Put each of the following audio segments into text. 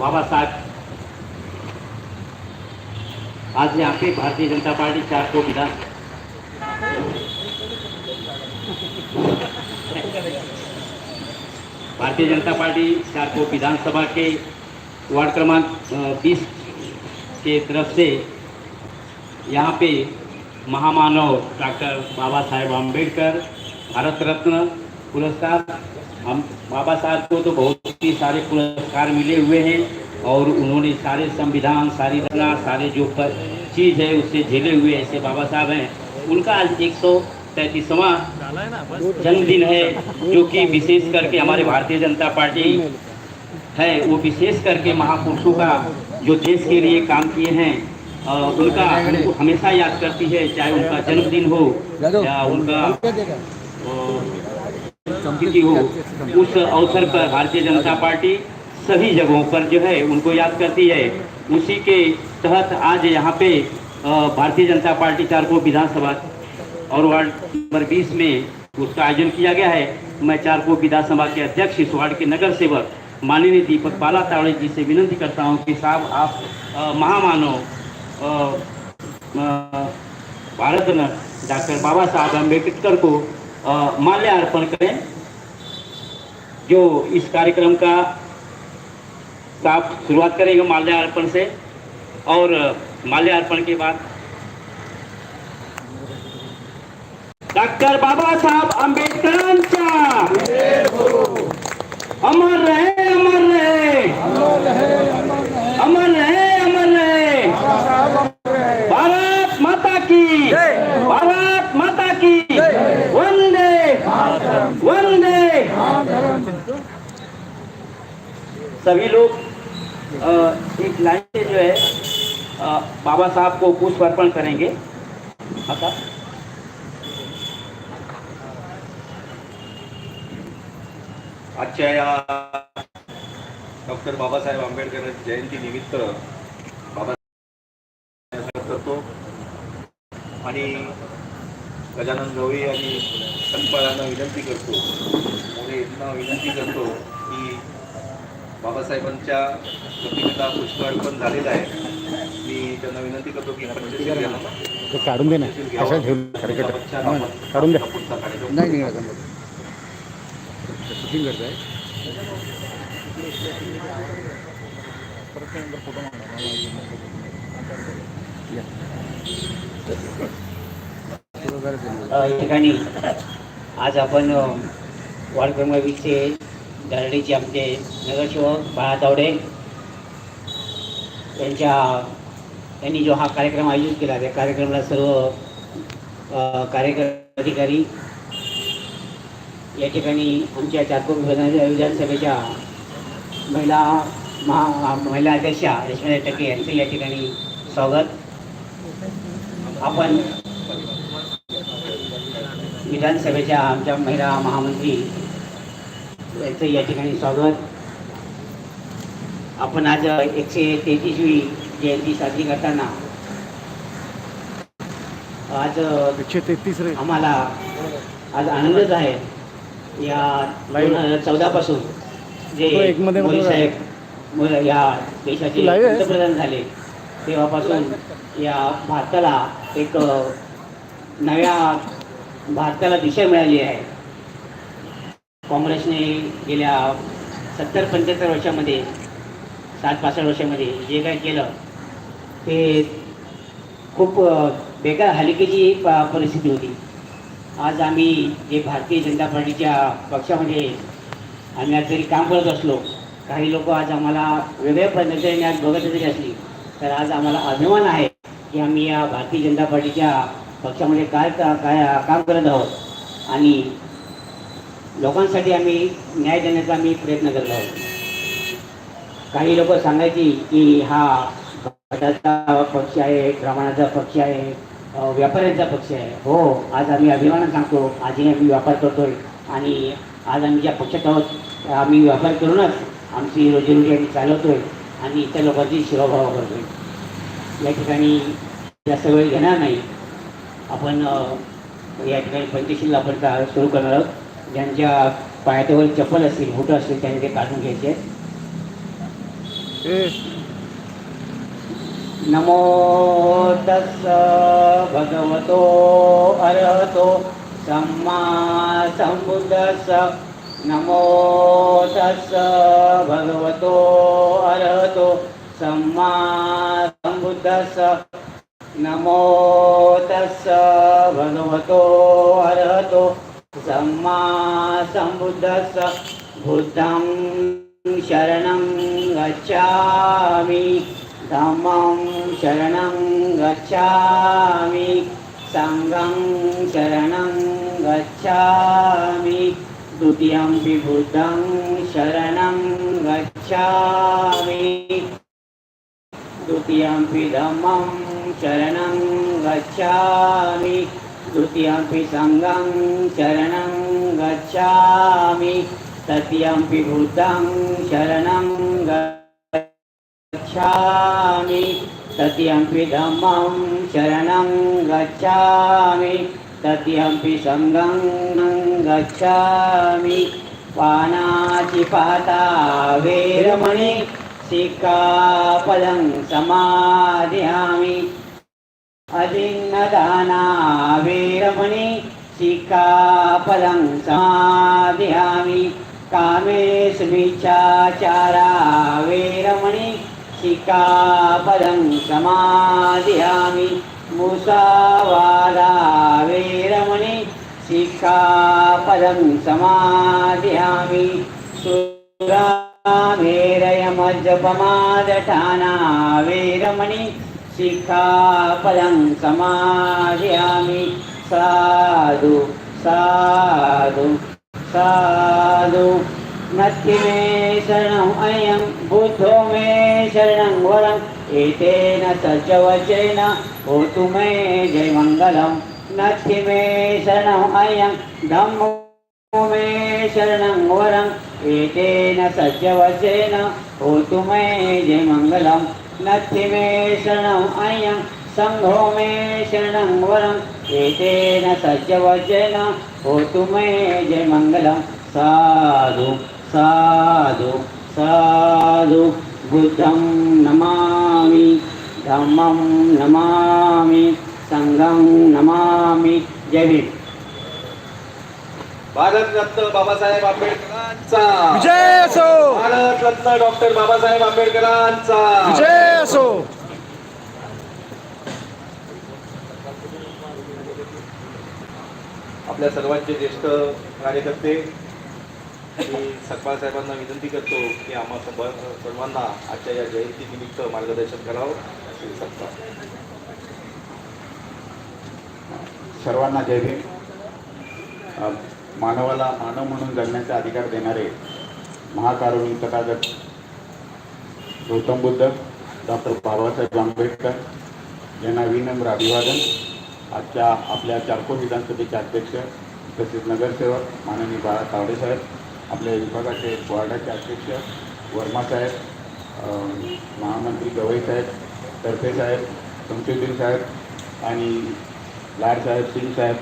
बाबा साहब आज यहाँ पे भारतीय जनता पार्टी चार को विधान. भारतीय जनता पार्टी चार को विधानसभा के वार्ड क्रमांक बीस के तरफ से यहाँ पे महामानव डॉक्टर बाबा साहेब आम्बेडकर भारत रत्न पुरस्कार हम बाबा साहब को तो बहुत ही सारे पुरस्कार मिले हुए हैं और उन्होंने सारे संविधान सारी रचना सारे जो चीज़ है उससे झेले हुए ऐसे बाबा साहब हैं। उनका आज एक सौ तैंतीसवां जन्मदिन है जो कि विशेष करके हमारे भारतीय जनता पार्टी है वो विशेष करके महापुरुषों का जो देश के लिए काम किए हैं अ, उनका हमको हमेशा याद करती है चाहे उनका जन्मदिन हो या उनका तिथि हो उस अवसर पर भारतीय जनता पार्टी सभी जगहों पर जो है उनको याद करती है। उसी के तहत आज यहाँ पे भारतीय जनता पार्टी चार को विधानसभा और वार्ड नंबर 20 में उसका आयोजन किया गया है। मैं चार को विधानसभा के अध्यक्ष, इस वार्ड के नगर सेवक माननीय दीपक बाला तावड़े जी से विनती करता हूँ कि साहब आप महामानव भारत डॉक्टर बाबा साहब अंबेडकर को माल्यार्पण करें जो इस कार्यक्रम का साफ़ शुरुआत करेंगे माल्यार्पण से और माल्यार्पण के बाद डॉक्टर बाबा साहब अंबेडकर अमर रहे। सभी लोग एक लाइन से जो है बाबा साहब को पुष्प अर्पण करेंगे। हाँ साहब आजच्या या डॉक्टर बाबासाहेब आंबेडकर जयंती निमित्त बाबा करतो. आणि गजानन गवळी आणि संपादांना विनंती करतो. मोठे यांना विनंती करतो की बाबासाहेबांच्या प्रतिमेला पुष्प अर्पण झालेलं आहे. मी त्यांना विनंती करतो की. ते काढून दे ना. ठेवून काढून द्या. नाही शूटिंग अ, या. ठिकाणी आज आपण वार्ड क्रमांक वीसचे दरडीचे आमचे नगरसेवक बाळा तावडे यांच्या यांनी जो हा कार्यक्रम आयोजित केला त्या कार्यक्रमाला सर्व अ, अधिकारी या ठिकाणी आमच्या चारकोर विधान विधानसभेच्या महिला महा महिला अध्यक्षा रेश्मा टक्के यांचं या ठिकाणी स्वागत. आपण विधानसभेच्या आमच्या महिला महामंत्री यांचं या ठिकाणी स्वागत. आपण आज एकशे तेहतीसवी जयंती साजरी करताना आज एकशे तेहतीस आम्हाला आज आनंदच आहे. या दोन हजार चौदापासून जे तो एकमध्ये मोदी साहेब या देशाचे? पंतप्रधान झाले तेव्हापासून या भारताला एक नव्या भारताला दिशा मिळाली आहे. काँग्रेसने गेल्या सत्तर पंच्याहत्तर वर्षामध्ये सात पासष्ट वर्षामध्ये जे काय केलं ते खूप बेकार हलकीची प- परिस्थिती होती. आज आम्ही जे भारतीय जनता पार्टीच्या पक्षामध्ये आम्ही आज जरी काम करत असलो काही लोक आज आम्हाला वेगळ्या पद्धतीने आज बघत जरी असली तर आज आम्हाला अभिमान आहे की आम्ही या भारतीय जनता पार्टीच्या पक्षामध्ये काय का- काय काम करत आहोत. आणि लोकांसाठी आम्ही न्याय देण्याचा आम्ही प्रयत्न करत आहोत. काही लोक सांगायची की हा गटाचा पक्ष आहे ब्राह्मणाचा पक्ष आहे व्यापाऱ्यांचा पक्ष आहे. हो आज आम्ही अभिमानानं सांगतो आजही आम्ही व्यापार करतोय आणि आज आम्ही ज्या पक्षात आहोत आम्ही व्यापार करूनच आमची रोजीरोटी आम्ही चालवतोय आणि इतर लोकांची शिरोभाव करतोय. या ठिकाणी जास्त वेळ घेणार नाही. आपण या ठिकाणी पंचशील आपण सुरू करणार आहोत. ज्यांच्या पायावर चप्पल असतील बुटं असतील त्यांनी ते काढून घ्यायचे. नमो तस्स भगवतो अरहतो सम्मा सम्बुद्धस्स नमो तस्स भगवतो अरहतो सम्मा सम्बुद्धस्स नमो तस्स भगवतो अरहतो सम्बुद्धस्स बुद्धं शरणं गच्छामि। धम्मं शरणं गच्छामि। सङ्गं शरणं गच्छामि। द्वितीयं बुद्धं शरणं गच्छामि। द्वितीयं धम्मं शरणं गच्छामि द्वितीयं सङ्गं शरणं गच्छामि तृतीयं बुद्धं शरणं गच्छामि तृतीयं धम्मं शरणं गच्छामि तृतीयं सङ्गं गच्छामि पानातिपाता वेरमणि सिक्कापदं समादयामि అజిన్నదానా వీరమణి శిఖాపదం సమాధియామి కామేశమిచాచారా వీరమణి శిఖాపదం సమాధియామి ముసావాదా వీరమణి శిఖాపదం సమాధియామి సురామేరయ మజ్జపమాదటానా వీరమణి शिखापदं समादयामि साधु साधु साधु। नत्ति मे शरणम् अयं बुद्धो मे शरणं वरम् एतेन सज्जवचेन होतु मे जयमङ्गलं नत्ति मे शरणम् अयं धम्मो मे शरणं वरम्। एतेन सज्जवचेन होतु मे जयमङ्गलम्। नत्ति मे शरणम् अयं सङ्घो मे शरणं वरम् एतेन सज्जवचन होतु मे जयमङ्गलं साधु साधु साधु बुद्धं नमामि धम्मं नमामि सङ्घं नमामि जय भारतरत्न बाबासाहेब आंबेडकरांचा. विजय असो. भारतरत्न डॉक्टर बाबासाहेब आंबेडकरांचा. विजय असो. आपल्या सर्वांचे ज्येष्ठ कार्यकर्ते मी सकपाळ साहेबांना विनंती करतो की आम्हा सर्व- सर्वांना आजच्या या जयंतीनिमित्त मार्गदर्शन करावं. श्री सकपाळ सर्वांना जय भीम. मानवाला मानव म्हणून जगण्याचा अधिकार देणारे महाकारुणी तथागत गौतम बुद्ध डॉक्टर बाबासाहेब आंबेडकर यांना विनम्र अभिवादन. आजच्या आपल्या चारको विधानसभेचे अध्यक्ष तसेच नगरसेवक माननीय बाळा तावडेसाहेब आपल्या विभागाचे वॉर्डाचे अध्यक्ष वर्मासाहेब साहेब महामंत्री गवईसाहेब तरफे साहेब शमशुद्दीन साहेब आणि लाडसाहेब सिंग साहेब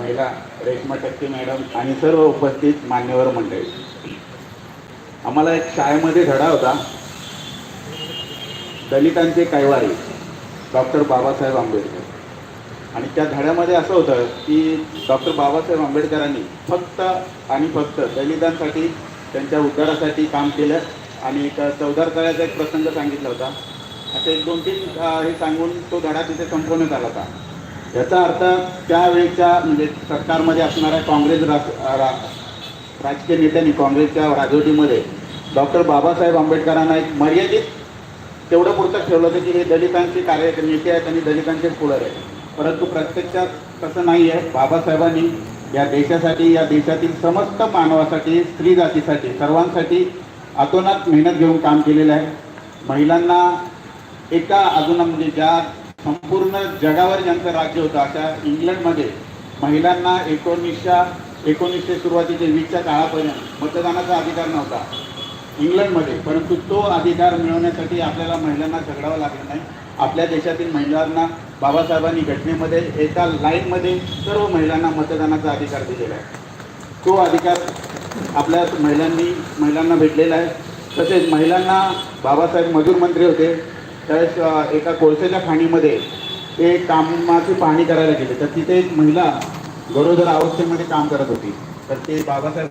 महिला रेश्मा टक्के मॅडम आणि सर्व उपस्थित मान्यवर मंडळी. आम्हाला एक शाळेमध्ये धडा होता. दलितांचे कैवारी डॉक्टर बाबासाहेब आंबेडकर. आणि त्या धड्यामध्ये असं होतं की डॉक्टर बाबासाहेब आंबेडकरांनी फक्त आणि फक्त दलितांसाठी त्यांच्या उद्धारासाठी काम केलं आणि एक चौदार तळ्याचा एक प्रसंग सांगितला होता. असे एक दोन तीन हे सांगून तो धडा तिथे संपवण्यात आला होता. याचा अर्थ त्यावेळेच्या म्हणजे सरकारमध्ये असणाऱ्या काँग्रेस राज रा- राजकीय नेत्यांनी काँग्रेसच्या राजवटीमध्ये डॉक्टर बाबासाहेब आंबेडकरांना एक मर्यादित तेवढं पुरतं ठेवलं होतं की हे दलितांचे कार्य नेते आहेत आणि दलितांचे पुढर आहेत. परंतु प्रत्यक्षात तसं नाही आहे. बाबासाहेबांनी या देशासाठी या देशातील समस्त मानवासाठी स्त्री जातीसाठी सर्वांसाठी अतोनात मेहनत घेऊन काम केलेलं आहे. महिलांना एका अजून म्हणजे ज्या संपूर्ण जगावर ज्यांचं राज्य होतं अशा इंग्लंडमध्ये महिलांना एकोणीसच्या एकोणीसशे सुरुवातीचे वीसच्या काळापर्यंत मतदानाचा अधिकार नव्हता इंग्लंडमध्ये परंतु तो अधिकार मिळवण्यासाठी आपल्याला महिलांना झगडावं लागलं नाही. आपल्या देशातील महिलांना बाबासाहेबांनी घटनेमध्ये एका लाईनमध्ये सर्व महिलांना मतदानाचा अधिकार दिलेला आहे. तो अधिकार आपल्या महिलांनी महिलांना भेटलेला आहे. तसेच महिलांना बाबासाहेब मजूर मंत्री होते. त्यावेळेस एका कोळसेच्या खाणीमध्ये ते कामाची पाहणी करायला गेले. तर तिथे एक महिला गरोदर अवस्थेमध्ये काम करत होती. तर ते बाबासाहेब